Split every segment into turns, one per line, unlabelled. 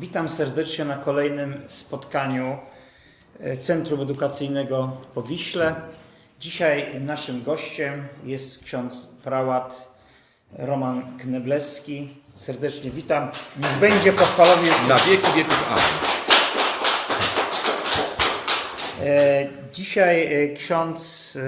Witam serdecznie na kolejnym spotkaniu e, Centrum Edukacyjnego po Wiśle. Dzisiaj naszym gościem jest ksiądz prałat Roman Knebleski. Serdecznie witam. Niech będzie pochwalony.
Na wieki wieków Amen.
E, Dzisiaj e, ksiądz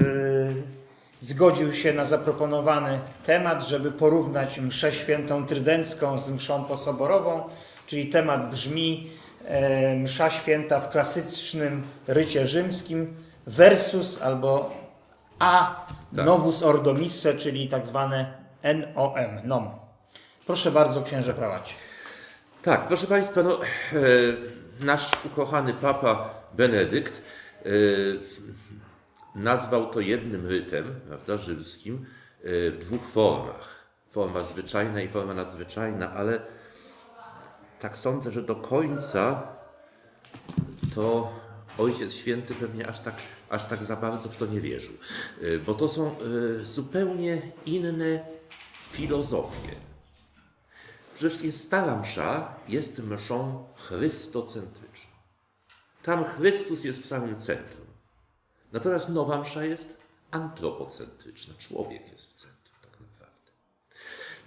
zgodził się na zaproponowany temat, żeby porównać mszę świętą trydencką z mszą posoborową, czyli temat brzmi e, msza święta w klasycznym rycie rzymskim versus albo a
Tak.
novus ordo misse, czyli tak zwane NOM, NOM. Proszę bardzo, księże prałacie.
Tak, proszę Państwa, no, e, nasz ukochany Papa Benedykt e, nazwał to jednym rytem, prawda, rzymskim, e, w dwóch formach. Forma zwyczajna i forma nadzwyczajna, ale tak sądzę, że do końca to Ojciec Święty pewnie aż tak, aż tak za bardzo w to nie wierzył. E, Bo to są e, zupełnie inne filozofie. Przede wszystkim stara msza jest mszą chrystocentryczną. Tam Chrystus jest w samym centrum. Natomiast nowa msza jest antropocentryczna. Człowiek jest w centrum.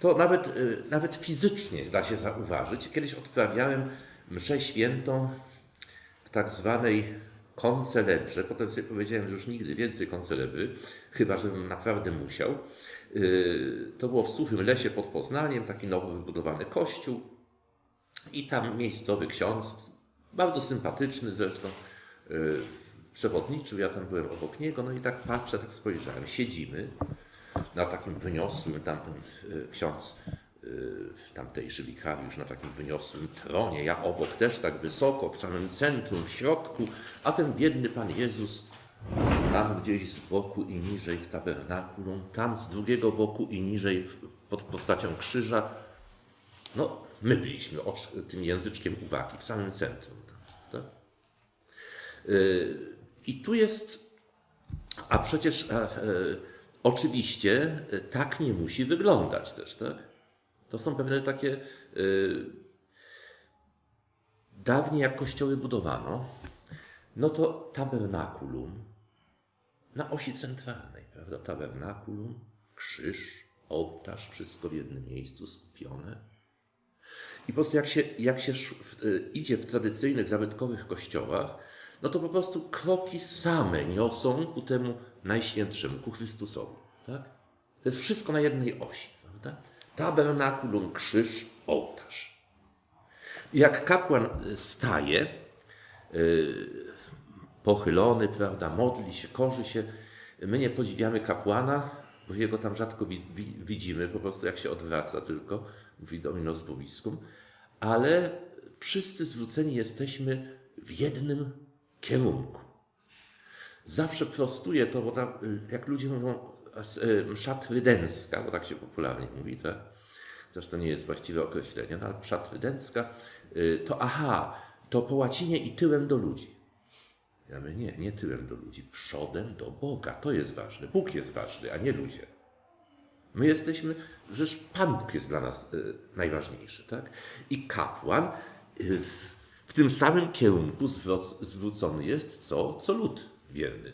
To nawet, y, nawet fizycznie da się zauważyć. Kiedyś odprawiałem mszę świętą w tak zwanej koncelebrze. Potem sobie powiedziałem, że już nigdy więcej koncelebry, chyba żebym naprawdę musiał. Yy, To było w suchym lesie pod Poznaniem, taki nowo wybudowany kościół. I tam miejscowy ksiądz, bardzo sympatyczny zresztą, yy, przewodniczył, ja tam byłem obok niego, no i tak patrzę, tak spojrzałem, siedzimy na takim wyniosłym, tamten yy, ksiądz, yy, tamtejszy wikariusz na takim wyniosłym tronie, ja obok też tak wysoko, w samym centrum, w środku, a ten biedny Pan Jezus tam gdzieś z boku i niżej w tabernakulum, tam z drugiego boku i niżej w, pod postacią krzyża. No, my byliśmy tym języczkiem uwagi w samym centrum. Tak? Yy, I tu jest, a przecież e, oczywiście e, tak nie musi wyglądać też, tak? To są pewne takie. Yy, dawniej, jak kościoły budowano, no to tabernakulum na osi centralnej, prawda? Tabernakulum, krzyż, ołtarz, wszystko w jednym miejscu skupione. I po prostu jak się, jak się y, idzie w tradycyjnych, zabytkowych kościołach, no to po prostu kroki same niosą ku temu najświętszemu, ku Chrystusowi. Tak? To jest wszystko na jednej osi. Prawda? Tabernakulum, krzyż, ołtarz. Jak kapłan y, staje, pochylony, prawda, modli się, korzy się. My nie podziwiamy kapłana, bo jego tam rzadko wi- wi- widzimy, po prostu jak się odwraca tylko, mówi Dominus Vobiscum, ale wszyscy zwróceni jesteśmy w jednym kierunku. Zawsze prostuję to, bo tam, y, jak ludzie mówią, y, msza trydencka, bo tak się popularnie mówi, tak? To nie jest właściwe określenie, no ale msza trydencka, y, to aha, to po łacinie i tyłem do ludzi. Ja mówię, nie, nie tyłem do ludzi, przodem do Boga. To jest ważne. Bóg jest ważny, a nie ludzie. My jesteśmy, przecież Pan Bóg jest dla nas najważniejszy, tak? I kapłan w, w tym samym kierunku zwrócony jest co, co lud wierny.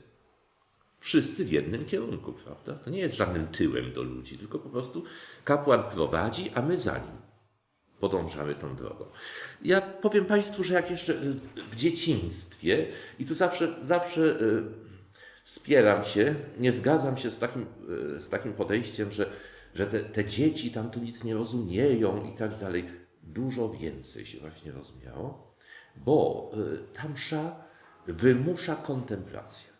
Wszyscy w jednym kierunku, prawda? To nie jest żadnym tyłem do ludzi, tylko po prostu kapłan prowadzi, a my za nim podążamy tą drogą. Ja powiem Państwu, że jak jeszcze y, w dzieciństwie, i tu zawsze, zawsze y, spieram się, nie zgadzam się z takim, y, z takim podejściem, że, że te, te dzieci tam to nic nie rozumieją i tak dalej. Dużo więcej się właśnie rozumiało, bo ta msza wymusza kontemplację.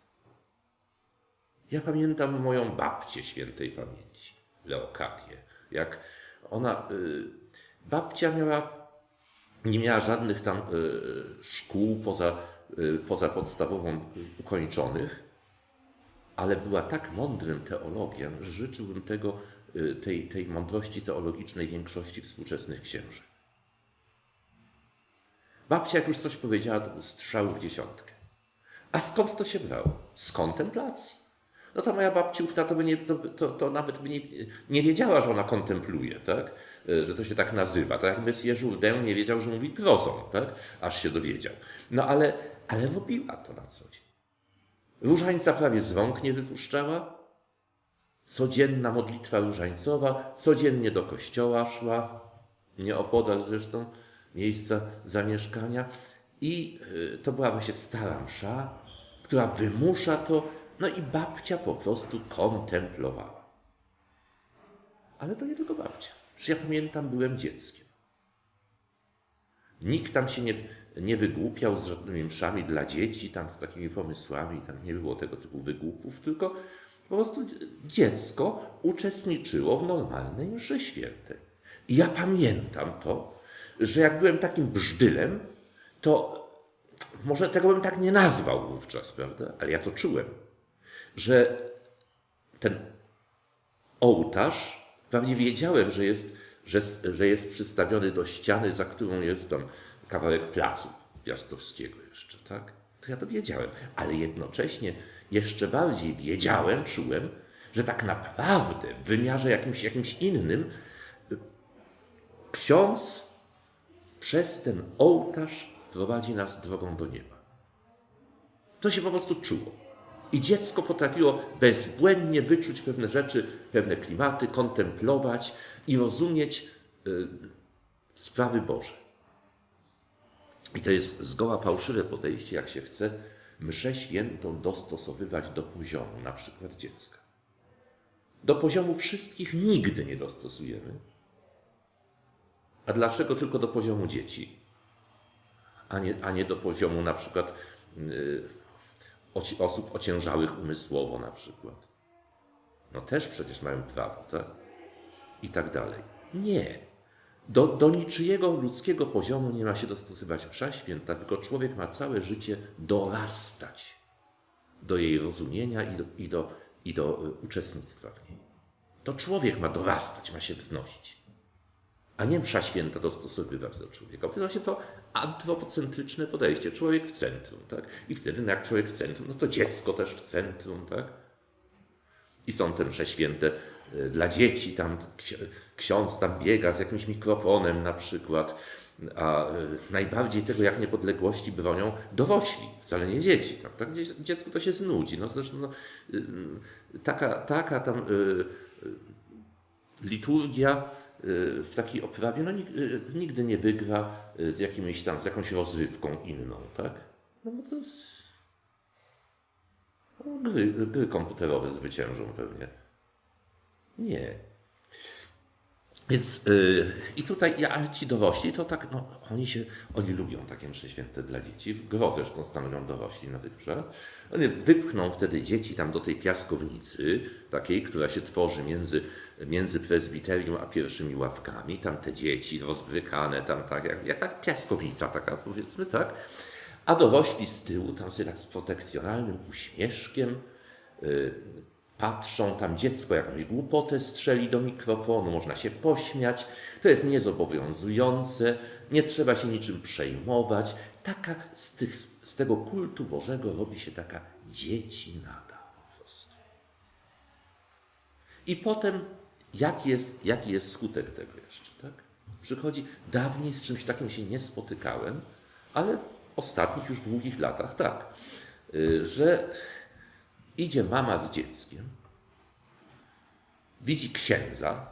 Ja pamiętam moją babcię świętej pamięci, Leokadię, jak ona, y, babcia miała, nie miała żadnych tam y, szkół poza, y, poza podstawową ukończonych, ale była tak mądrym teologiem, że życzyłbym tego, tej, tej mądrości teologicznej większości współczesnych księży. Babcia, jak już coś powiedziała, to był strzał w dziesiątkę. A skąd to się brało? Z kontemplacji. no to moja babciówka to, by nie, to, to, to nawet by nie, nie wiedziała, że ona kontempluje, tak? E, że to się tak nazywa. Tak jak Monsieur Jourdain nie wiedział, że mówi prozą, tak? aż się dowiedział. No ale, ale robiła to na co dzień. Różańca prawie z rąk nie wypuszczała. Codzienna modlitwa różańcowa, codziennie do kościoła szła, nieopodal zresztą miejsca zamieszkania. I y, to była właśnie stara msza, która wymusza to, no i babcia po prostu kontemplowała. Ale to nie tylko babcia. Przecież ja pamiętam, byłem dzieckiem. Nikt tam się nie, nie wygłupiał z żadnymi mszami dla dzieci, tam z takimi pomysłami, tam nie było tego typu wygłupów, tylko po prostu dziecko uczestniczyło w normalnej mszy świętej. I ja pamiętam to, że jak byłem takim brzdylem, to może tego bym tak nie nazwał wówczas, prawda? Ale ja to czułem, że ten ołtarz, prawie wiedziałem, że jest, że, że jest przystawiony do ściany, za którą jest tam kawałek placu Piastowskiego jeszcze, tak? To ja to wiedziałem, ale jednocześnie jeszcze bardziej wiedziałem, czułem, że tak naprawdę w wymiarze jakimś, jakimś innym ksiądz przez ten ołtarz prowadzi nas drogą do nieba. To się po prostu czuło. I dziecko potrafiło bezbłędnie wyczuć pewne rzeczy, pewne klimaty, kontemplować i rozumieć y, sprawy Boże. I to jest zgoła fałszywe podejście, jak się chce mszę świętą dostosowywać do poziomu, na przykład dziecka. Do poziomu wszystkich nigdy nie dostosujemy. A dlaczego tylko do poziomu dzieci? A nie, a nie do poziomu na przykład y, osób ociężałych umysłowo na przykład. No też przecież mają prawo, tak? I tak dalej. Nie. Do, do niczyjego ludzkiego poziomu nie ma się dostosować msza święta, tylko człowiek ma całe życie dorastać do jej rozumienia i do, i do, i do y, uczestnictwa w niej. To człowiek ma dorastać, ma się wznosić a nie msza święta dostosowywać do człowieka. To jest właśnie to antropocentryczne podejście. Człowiek w centrum, tak? I wtedy, no jak człowiek w centrum, no to dziecko też w centrum, tak? I są te msze święte y, dla dzieci, tam ksi- ksiądz tam biega z jakimś mikrofonem na przykład, a y, najbardziej tego jak niepodległości bronią dorośli, wcale nie dzieci. Tak? tak? Dzie- Dziecku to się znudzi. No zresztą no, y, y, taka, taka tam y, liturgia w takiej oprawie no, y, nigdy nie wygra y, z, jakimiś tam, z jakąś rozrywką inną, tak? No bo to jest... No, gry, gry komputerowe zwyciężą pewnie. Nie. Więc y, i tutaj, ale ci dorośli, to tak, no, oni się, oni lubią takie msze święte dla dzieci. Gro zresztą stanowią dorośli na mszach. Oni wypchną wtedy dzieci tam do tej piaskownicy, takiej, która się tworzy między, między prezbiterium a pierwszymi ławkami. Tam te dzieci rozbrykane, tam tak, jak, jak piaskownica taka powiedzmy, tak. A dorośli z tyłu, tam sobie tak z protekcjonalnym uśmieszkiem, y, patrzą, tam dziecko jakąś głupotę strzeli do mikrofonu, można się pośmiać, to jest niezobowiązujące, nie trzeba się niczym przejmować. Taka z, tych, z tego kultu Bożego robi się taka dzieci nada po prostu. I potem, jaki jest, jaki jest skutek tego jeszcze? Tak? Przychodzi, dawniej z czymś takim się nie spotykałem, ale w ostatnich już długich latach tak, y, że idzie mama z dzieckiem, widzi księdza,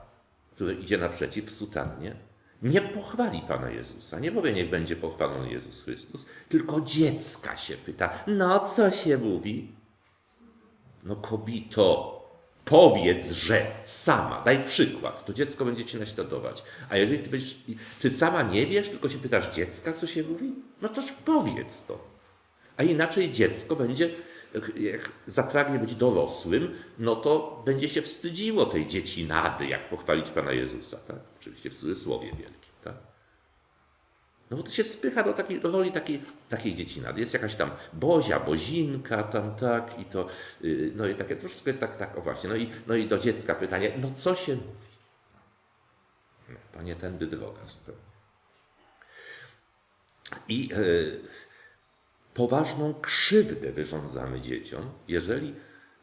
który idzie naprzeciw w sutannie, nie pochwali Pana Jezusa, nie powie niech będzie pochwalony Jezus Chrystus, tylko dziecka się pyta, no co się mówi? No kobito, powiedz, że sama, daj przykład, to dziecko będzie cię naśladować. A jeżeli ty będziesz, czy sama nie wiesz, tylko się pytasz dziecka, co się mówi? No toż powiedz to. A inaczej dziecko będzie, jak- zapragnie być dorosłym, no to będzie się wstydziło tej dzieci nady, jak pochwalić Pana Jezusa, tak? Oczywiście w cudzysłowie wielkim, tak? No bo to się spycha do takiej do roli takiej, takiej dzieci nady. Jest jakaś tam Bozia, Bozinka tam, tak? I to, yy, no i takie, to wszystko jest tak, tak, o właśnie. No i, no i do dziecka pytanie, no co się mówi? No, to nie tędy droga zupełnie. I yy, poważną krzywdę wyrządzamy dzieciom, jeżeli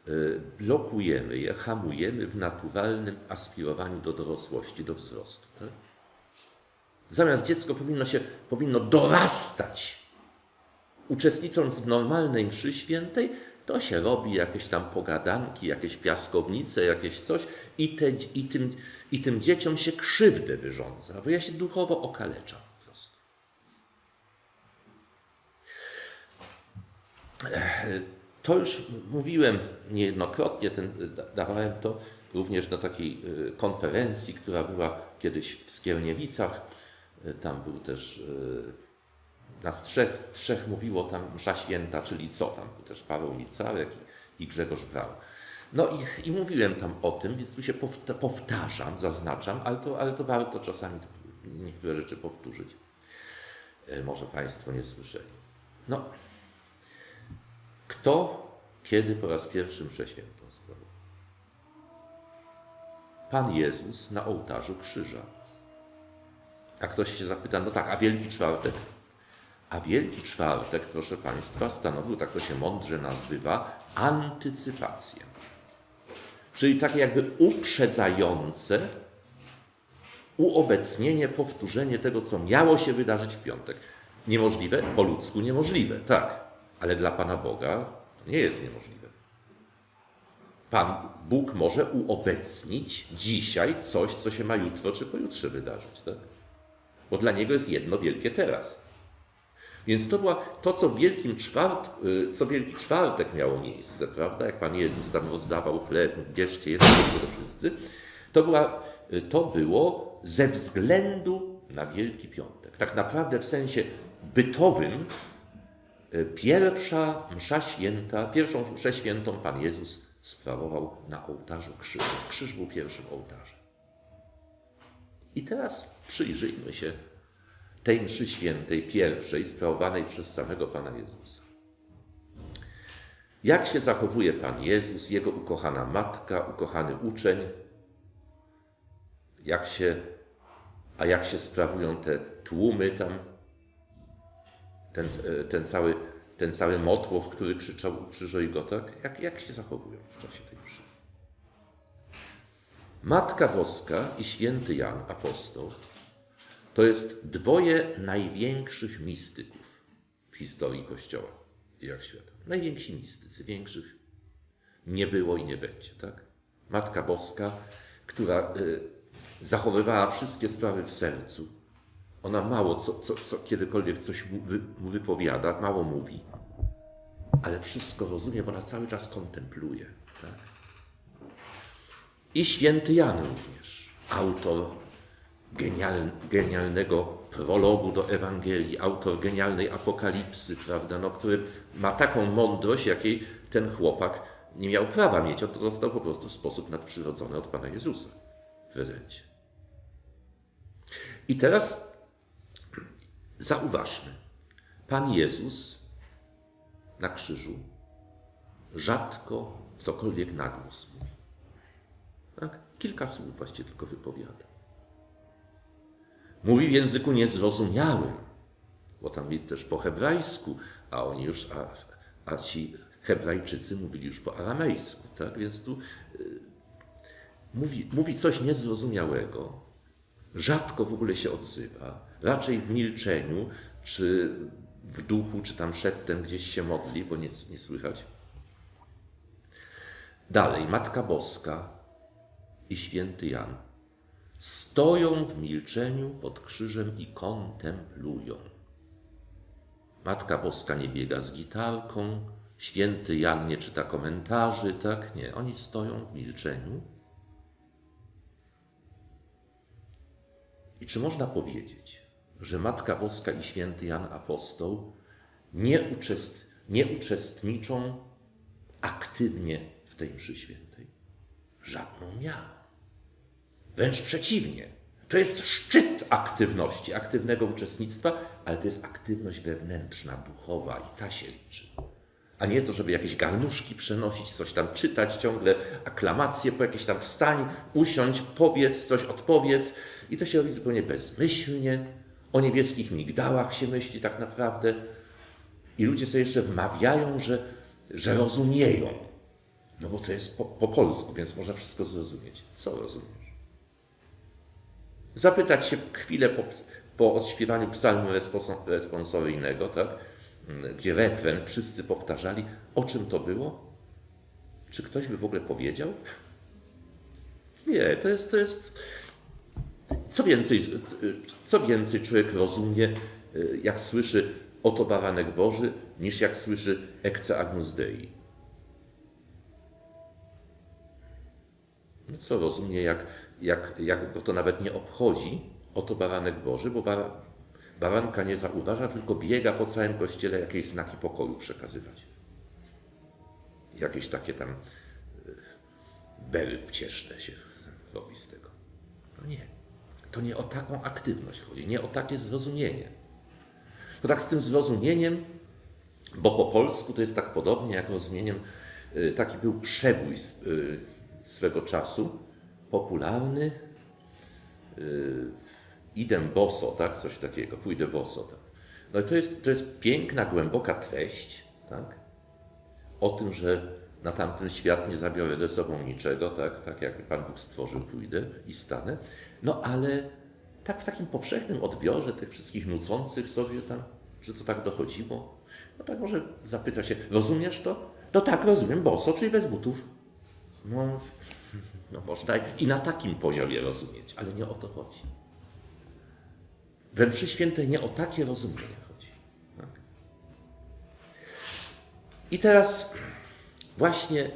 y, blokujemy je, hamujemy w naturalnym aspirowaniu do dorosłości, do wzrostu. Tak? Zamiast dziecko powinno się, powinno dorastać, uczestnicząc w normalnej mszy świętej, to się robi jakieś tam pogadanki, jakieś piaskownice, jakieś coś i, te, i, tym, i tym dzieciom się krzywdę wyrządza, bo ja się duchowo okaleczam po prostu. To już mówiłem niejednokrotnie, ten, da- dawałem to również na takiej y, konferencji, która była kiedyś w Skierniewicach. Y, Tam był też, y, nas trzech, trzech mówiło tam msza święta, czyli co tam, był też Paweł Nicarek i, Grzegorz Brał. No i, i mówiłem tam o tym, więc tu się powta- powtarzam, zaznaczam, ale to, ale to warto czasami niektóre rzeczy powtórzyć. Może Państwo nie słyszeli. No, kto, kiedy po raz pierwszy mszę świętą sprawował? Pan Jezus na ołtarzu krzyża. A ktoś się zapyta, no tak, a Wielki Czwartek? A Wielki Czwartek, proszę Państwa, stanowił, tak to się mądrze nazywa, antycypację. Czyli takie jakby uprzedzające uobecnienie, powtórzenie tego, co miało się wydarzyć w piątek. Niemożliwe? Po ludzku niemożliwe, tak. Ale dla Pana Boga to nie jest niemożliwe. Pan Bóg może uobecnić dzisiaj coś, co się ma jutro czy pojutrze wydarzyć, tak? Bo dla Niego jest jedno wielkie teraz. Więc to była to, co Wielkim Czwart, y, co Wielki Czwartek miało miejsce, prawda? Jak Pan Jezus tam rozdawał chleb, bierzcie, jedzcie tego wszyscy. To, była, y, to było ze względu na Wielki Piątek. Tak naprawdę w sensie bytowym pierwsza msza święta, pierwszą mszę świętą Pan Jezus sprawował na ołtarzu krzyża. Krzyż był pierwszym ołtarzem. I teraz przyjrzyjmy się tej mszy świętej, pierwszej, sprawowanej przez samego Pana Jezusa. Jak się zachowuje Pan Jezus, Jego ukochana matka, ukochany uczeń, jak się, a jak się sprawują te tłumy tam, ten, e, ten, cały, ten cały motłoch, który krzyczał ukrzyżuj go, tak? Jak, jak się zachowują w czasie tej mszy? Matka Boska i święty Jan, apostoł, to jest dwoje największych mistyków w historii Kościoła i jak świata. Najwięksi mistycy, większych nie było i nie będzie, tak? Matka Boska, która y, zachowywała wszystkie sprawy w sercu. Ona mało co, co, co kiedykolwiek coś mu, wy, mu wypowiada, mało mówi, ale wszystko rozumie, bo ona cały czas kontempluje, tak? I święty Jan również, autor genial, genialnego prologu do Ewangelii, autor genialnej apokalipsy, prawda, no, który ma taką mądrość, jakiej ten chłopak nie miał prawa mieć. On to dostał po prostu w sposób nadprzyrodzony od Pana Jezusa w prezencie. I teraz zauważmy. Pan Jezus na krzyżu rzadko cokolwiek na głos mówi. Tak? Kilka słów właściwie tylko wypowiada. Mówi w języku niezrozumiałym, bo tam jest też po hebrajsku, a oni już, a, a ci Hebrajczycy mówili już po aramejsku, tak? Więc tu y, mówi, mówi coś niezrozumiałego, rzadko w ogóle się odzywa, raczej w milczeniu, czy w duchu, czy tam szeptem gdzieś się modli, bo nie, nie słychać. Dalej, Matka Boska i święty Jan stoją w milczeniu pod krzyżem i kontemplują. Matka Boska nie biega z gitarką, święty Jan nie czyta komentarzy, tak? Nie, oni stoją w milczeniu. I czy można powiedzieć, że Matka Boska i święty Jan Apostoł nie, uczest, nie uczestniczą aktywnie w tej mszy świętej? Żadną miarą. Wręcz przeciwnie. To jest szczyt aktywności, aktywnego uczestnictwa, ale to jest aktywność wewnętrzna, duchowa i ta się liczy. A nie to, żeby jakieś garnuszki przenosić, coś tam czytać, ciągle aklamacje po jakieś tam wstań, usiądź, powiedz, coś odpowiedz. I to się robi zupełnie bezmyślnie. O niebieskich migdałach się myśli tak naprawdę. I ludzie sobie jeszcze wmawiają, że, że rozumieją. No bo to jest po, po polsku, więc można wszystko zrozumieć. Co rozumiesz? Zapytać się chwilę po, po odśpiewaniu psalmu responso- responsoryjnego, tak? Gdzie refren wszyscy powtarzali, o czym to było? Czy ktoś by w ogóle powiedział? Nie, to jest, to jest. Co więcej, co więcej człowiek rozumie, y, jak słyszy oto baranek Boży, niż jak słyszy ecce agnus Dei. No co rozumie, jak, jak, jak go to nawet nie obchodzi, oto baranek Boży, bo bara, baranka nie zauważa, tylko biega po całym kościele jakieś znaki pokoju przekazywać. Jakieś takie tam y, bery pcieszne się robi z tego. No nie. To nie o taką aktywność chodzi, nie o takie zrozumienie. To tak z tym zrozumieniem, bo po polsku to jest tak podobnie jak rozumieniem, y, taki był przebój y, swego czasu, popularny, y, idę boso, tak, coś takiego, pójdę boso. Tak. No i to jest, to jest piękna, głęboka treść, tak, o tym, że na tamten świat nie zabiorę ze sobą niczego, tak, tak jak Pan Bóg stworzył, pójdę i stanę. No ale tak w takim powszechnym odbiorze tych wszystkich nucących sobie tam, czy to tak dochodziło? No tak może zapyta się, rozumiesz to? No tak, rozumiem, boso, czyli bez butów. No, no można i na takim poziomie rozumieć, ale nie o to chodzi. We mszy świętej nie o takie rozumienie chodzi. Tak? I teraz właśnie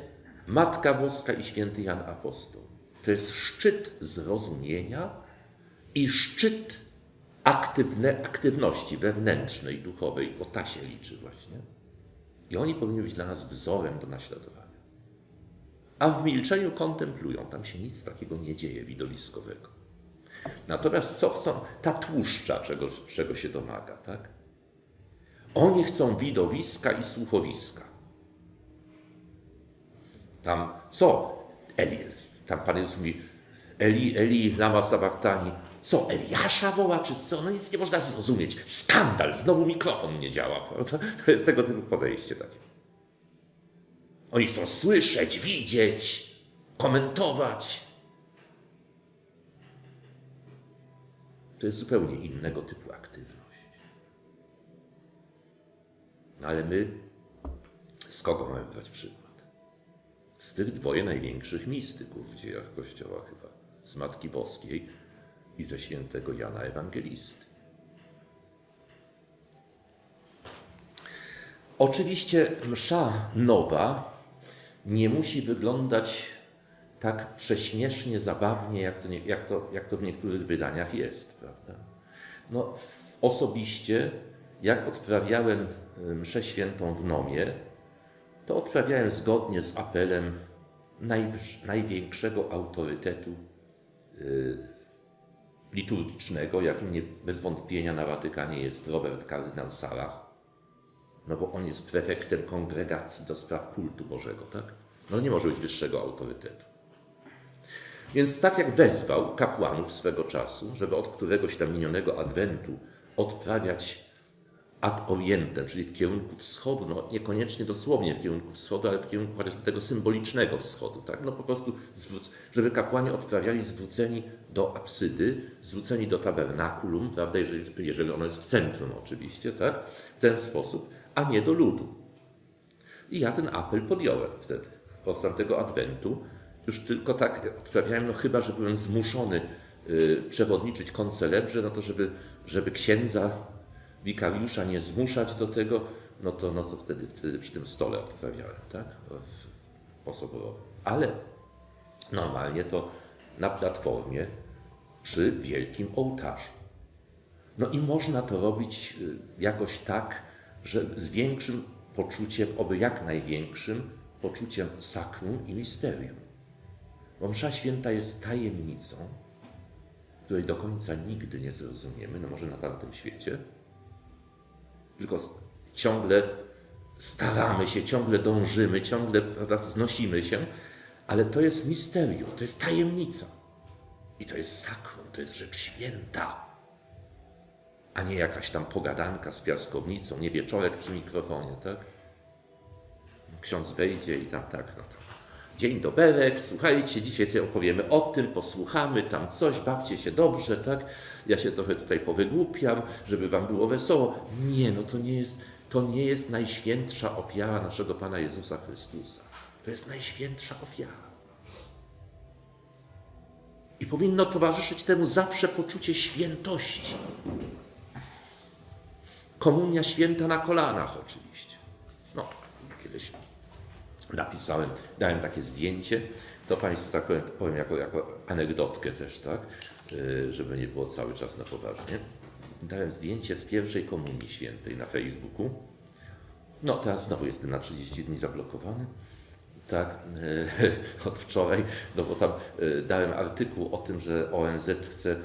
Matka Boska i święty Jan Apostoł. To jest szczyt zrozumienia i szczyt aktywne, aktywności wewnętrznej, duchowej, bo ta się liczy właśnie. I oni powinni być dla nas wzorem do naśladowania. A w milczeniu kontemplują, tam się nic takiego nie dzieje widowiskowego. Natomiast co chcą? Ta tłuszcza, czego, czego się domaga, tak? Oni chcą widowiska i słuchowiska. Tam co? Eli, tam Pan Jezus mówi, Eli, Eli, lama sabachthani. Co, Eliasza woła, czy co? No nic nie można zrozumieć. Skandal, znowu mikrofon nie działa. To jest tego typu podejście takie. Oni chcą słyszeć, widzieć, komentować. To jest zupełnie innego typu aktywność. No ale my z kogo mamy brać przykład? Z tych dwoje największych mistyków w dziejach Kościoła chyba. Z Matki Boskiej i ze świętego Jana Ewangelisty. Oczywiście msza nowa nie musi wyglądać tak prześmiesznie, zabawnie, jak to, jak to, jak to w niektórych wydaniach jest, prawda? No, osobiście, jak odprawiałem y, mszę świętą w Nomie, to odprawiałem zgodnie z apelem największego autorytetu y, liturgicznego, jakim nie, bez wątpienia na Watykanie jest Robert kardynał Sarach, no bo on jest prefektem kongregacji do spraw kultu Bożego, tak? No nie może być wyższego autorytetu. Więc tak jak wezwał kapłanów swego czasu, żeby od któregoś tam minionego adwentu odprawiać ad orientem, czyli w kierunku wschodu, no niekoniecznie dosłownie w kierunku wschodu, ale w kierunku chociażby tego symbolicznego wschodu, tak? No po prostu, żeby kapłani odprawiali zwróceni do apsydy, zwróceni do tabernakulum, prawda, jeżeli, jeżeli ono jest w centrum oczywiście, tak? W ten sposób, a nie do ludu. I ja ten apel podjąłem wtedy, od tamtego adwentu. Już tylko tak odprawiałem, no chyba, że byłem zmuszony y, przewodniczyć koncelebrze, no to żeby, żeby księdza, wikariusza nie zmuszać do tego, no to, no to wtedy, wtedy przy tym stole odprawiałem, tak? Posoborowym. Ale normalnie to na platformie przy wielkim ołtarzu. No i można to robić y, jakoś tak, że z większym poczuciem, oby jak największym poczuciem sakrum i misterium. Bo msza święta jest tajemnicą, której do końca nigdy nie zrozumiemy, no może na tamtym świecie, tylko ciągle staramy się, ciągle dążymy, ciągle prawda, wznosimy się, ale to jest misterium, to jest tajemnica. I to jest sakrum, to jest rzecz święta a nie jakaś tam pogadanka z piaskownicą, nie wieczorek przy mikrofonie, tak? Ksiądz wejdzie i tam tak, no tam Dzień doberek, słuchajcie, dzisiaj sobie opowiemy o tym, posłuchamy tam coś, bawcie się dobrze, tak? Ja się trochę tutaj powygłupiam, żeby wam było wesoło. Nie, no to nie jest, to nie jest najświętsza ofiara naszego Pana Jezusa Chrystusa. To jest najświętsza ofiara. I powinno towarzyszyć temu zawsze poczucie świętości. Komunia święta na kolanach oczywiście. Napisałem, dałem takie zdjęcie, to Państwu tak powiem, powiem jako, jako anegdotkę też, tak, Yy, żeby nie było cały czas na poważnie. Dałem zdjęcie z pierwszej komunii świętej na Facebooku. No teraz znowu jestem na 30 dni zablokowany. Tak, yy, od wczoraj, no bo tam yy, dałem artykuł o tym, że ONZ chce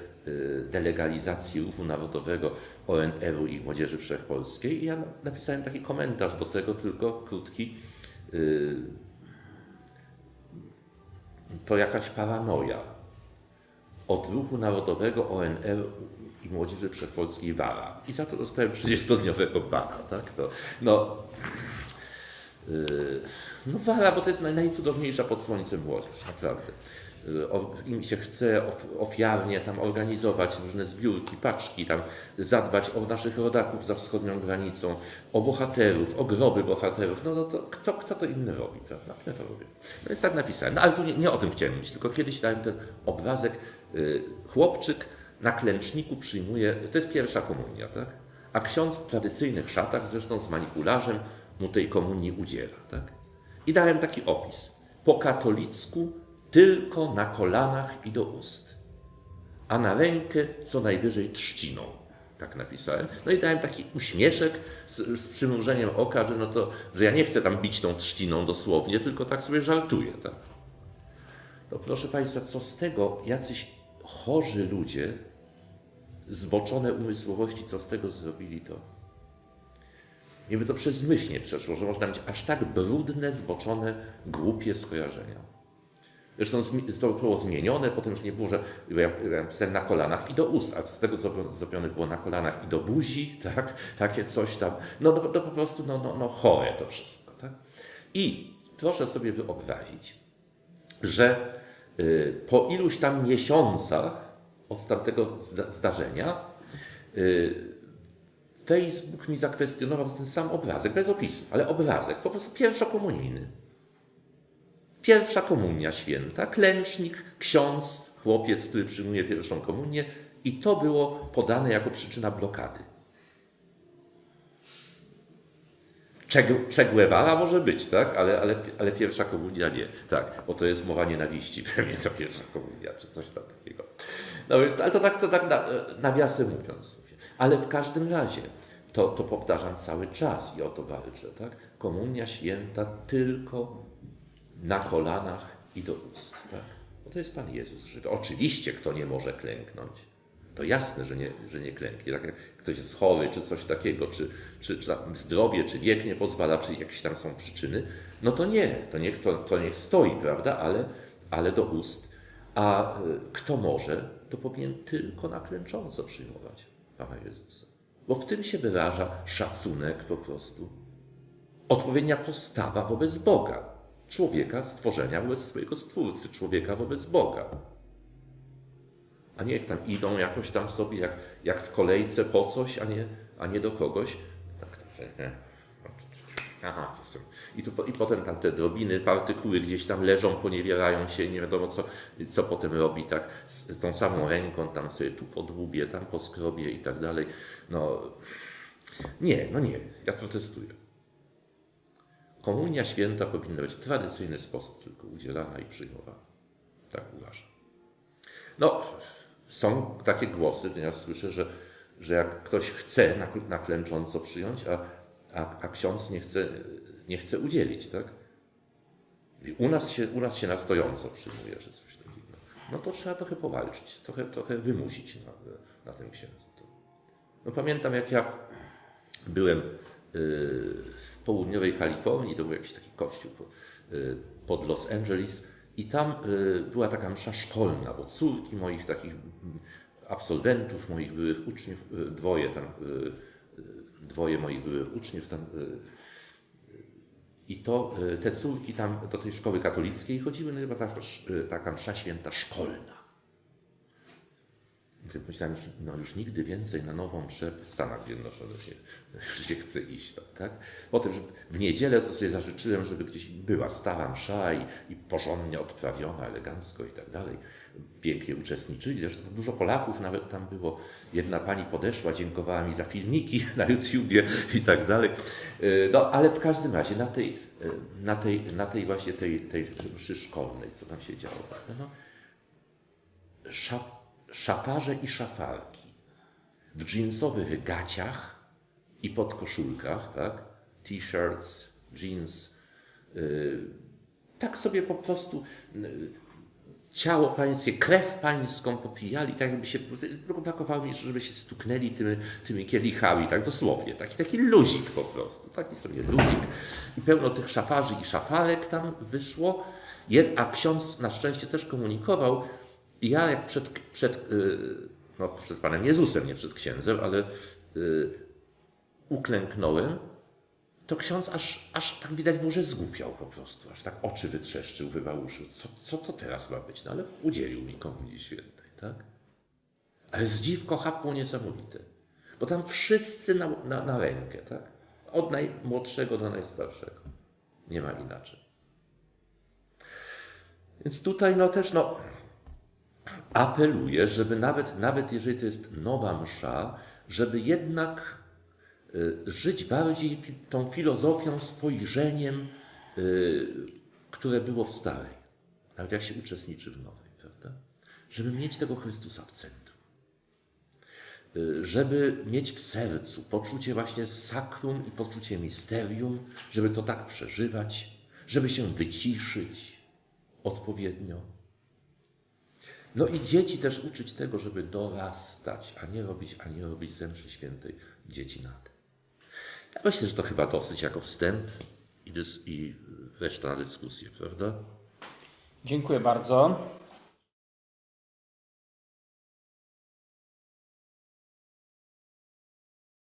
delegalizacji ruchu narodowego ONR-u i Młodzieży Wszechpolskiej i ja napisałem taki komentarz do tego, tylko krótki. Yy, to jakaś paranoja. Od ruchu narodowego ONR i Młodzieży Wszechpolskiej wara. I za to dostałem 30-dniowego bana. Tak? No, no, yy, no wara, bo to jest naj- najcudowniejsza pod słońcem młodzież, naprawdę. Im się chce of, ofiarnie tam organizować różne zbiórki, paczki, tam zadbać o naszych rodaków za wschodnią granicą, o bohaterów, o groby bohaterów. No, no to kto, kto to inny robi, prawda? Ja to robię. No więc tak napisałem. No ale tu nie, nie o tym chciałem mówić, tylko kiedyś dałem ten obrazek. Yy, chłopczyk na klęczniku przyjmuje, to jest pierwsza komunia, tak? A ksiądz w tradycyjnych szatach, zresztą z manikularzem, mu tej komunii udziela, tak? I dałem taki opis. Po katolicku tylko na kolanach i do ust, a na rękę co najwyżej trzciną. Tak napisałem. No i dałem taki uśmieszek z, z przymrużeniem oka, że, no to, że ja nie chcę tam bić tą trzciną dosłownie, tylko tak sobie żartuję. Tak? To proszę Państwa, co z tego jacyś chorzy ludzie, zboczone umysłowości, co z tego zrobili, to mnie by to przez myśl nie przeszło, że można mieć aż tak brudne, zboczone, głupie skojarzenia. Zresztą to było zmienione, potem już nie było, że ja, ja pisałem na kolanach i do ust, a z tego zrobione, było na kolanach i do buzi, tak? Takie coś tam. No, no, no po prostu no, no, no chore to wszystko, tak? I proszę sobie wyobrazić, że y, po iluś tam miesiącach od tamtego zda- zdarzenia y, Facebook mi zakwestionował ten sam obrazek, bez opisu, ale obrazek, po prostu pierwszokomunijny. Pierwsza komunia święta, klęcznik, ksiądz, chłopiec, który przyjmuje pierwszą komunię i to było podane jako przyczyna blokady. Che może być, tak? Ale, ale, ale pierwsza komunia nie. Tak, bo to jest mowa nienawiści, pewnie to pierwsza komunia, czy coś takiego. No więc, ale to tak, to tak na, nawiasem mówiąc. mówię. Ale w każdym razie, to, to powtarzam cały czas i o to walczę, tak? Komunia święta tylko na kolanach i do ust. Tak? Bo to jest Pan Jezus żywy. Oczywiście, kto nie może klęknąć, to jasne, że nie, że nie klęknie. Tak jak ktoś jest chory, czy coś takiego, czy, czy, czy zdrowie, czy wiek nie pozwala, czy jakieś tam są przyczyny, no to nie, to niech, to, to niech stoi, prawda, ale, ale do ust. A y, kto może, to powinien tylko na klęcząco przyjmować Pana Jezusa. Bo w tym się wyraża szacunek po prostu odpowiednia postawa wobec Boga. Człowieka, stworzenia wobec swojego Stwórcy, człowieka wobec Boga. A nie jak tam idą jakoś tam sobie, jak, jak w kolejce po coś, a nie, a nie do kogoś. Tak, tak. Aha, I, tu, I potem tam te drobiny, partykuły gdzieś tam leżą, poniewierają się, nie wiadomo co, co potem robi, tak, z tą samą ręką tam sobie tu podłubie, tam poskrobie i tak dalej. No, nie, no nie, ja protestuję. Komunia święta powinna być w tradycyjny sposób tylko udzielana i przyjmowana. Tak uważam. No, są takie głosy, ja słyszę, że, że jak ktoś chce na, na klęcząco przyjąć, a, a, a ksiądz nie chce, nie chce udzielić, tak? I u nas, się, u nas się na stojąco przyjmuje, czy coś takiego. No to trzeba trochę powalczyć, trochę, trochę wymusić na, na tym księdzu. No pamiętam, jak ja byłem w południowej Kalifornii, to był jakiś taki kościół y, pod Los Angeles i tam y, była taka msza szkolna, bo córki moich takich mm, absolwentów, moich byłych uczniów, y, dwoje tam, dwoje moich byłych uczniów tam I to te córki tam do tej szkoły katolickiej chodziły, no taka, sz- taka msza święta szkolna. Myślałem, już, no już nigdy więcej na nową mszę w Stanach Zjednoczonych nie, nie chcę iść. Tak, tak? Potem że w niedzielę to sobie zażyczyłem, żeby gdzieś była stara msza i, i porządnie odprawiona, elegancko i tak dalej. Pięknie uczestniczyli. Zresztą dużo Polaków nawet tam było. Jedna pani podeszła, dziękowała mi za filmiki na YouTubie i tak dalej. Y, No, ale w każdym razie na tej, y, na tej, na tej właśnie tej, tej mszy szkolnej, co tam się działo, prawda? no, szap, szafarze i szafarki w dżinsowych gaciach i podkoszulkach, tak? T-shirts, jeans. Yy, tak sobie po prostu yy, ciało pańskie, krew pańską popijali, tak jakby się, brakowało mi, żeby się stuknęli tymi, tymi kielichami, tak dosłownie. Taki, taki luzik po prostu, taki sobie luzik. I pełno tych szafarzy i szafarek tam wyszło. A ksiądz na szczęście też komunikował, i ja jak przed, przed, yy, no, przed Panem Jezusem, nie przed księdzem, ale yy, uklęknąłem, to ksiądz aż, aż tak widać było, że zgłupiał po prostu, aż tak oczy wytrzeszczył, wybałuszył. Co, co to teraz ma być? No ale udzielił mi komunii świętej, tak? Ale zdziwko chapło niesamowite, bo tam wszyscy na, na, na rękę, tak? Od najmłodszego do najstarszego. Nie ma inaczej. Więc tutaj no też no, apeluję, żeby nawet, nawet jeżeli to jest nowa msza, żeby jednak y, żyć bardziej tą filozofią, spojrzeniem, y, które było w starej. Nawet jak się uczestniczy w nowej, prawda? Żeby mieć tego Chrystusa w centrum. Y, Żeby mieć w sercu poczucie właśnie sakrum i poczucie misterium, żeby to tak przeżywać, żeby się wyciszyć odpowiednio. No i dzieci też uczyć tego, żeby dorastać, a nie robić, a nie robić ze mszy świętej dzieci na tym. Ja myślę, że to chyba dosyć jako wstęp i, dys, i reszta na dyskusję, prawda?
Dziękuję bardzo.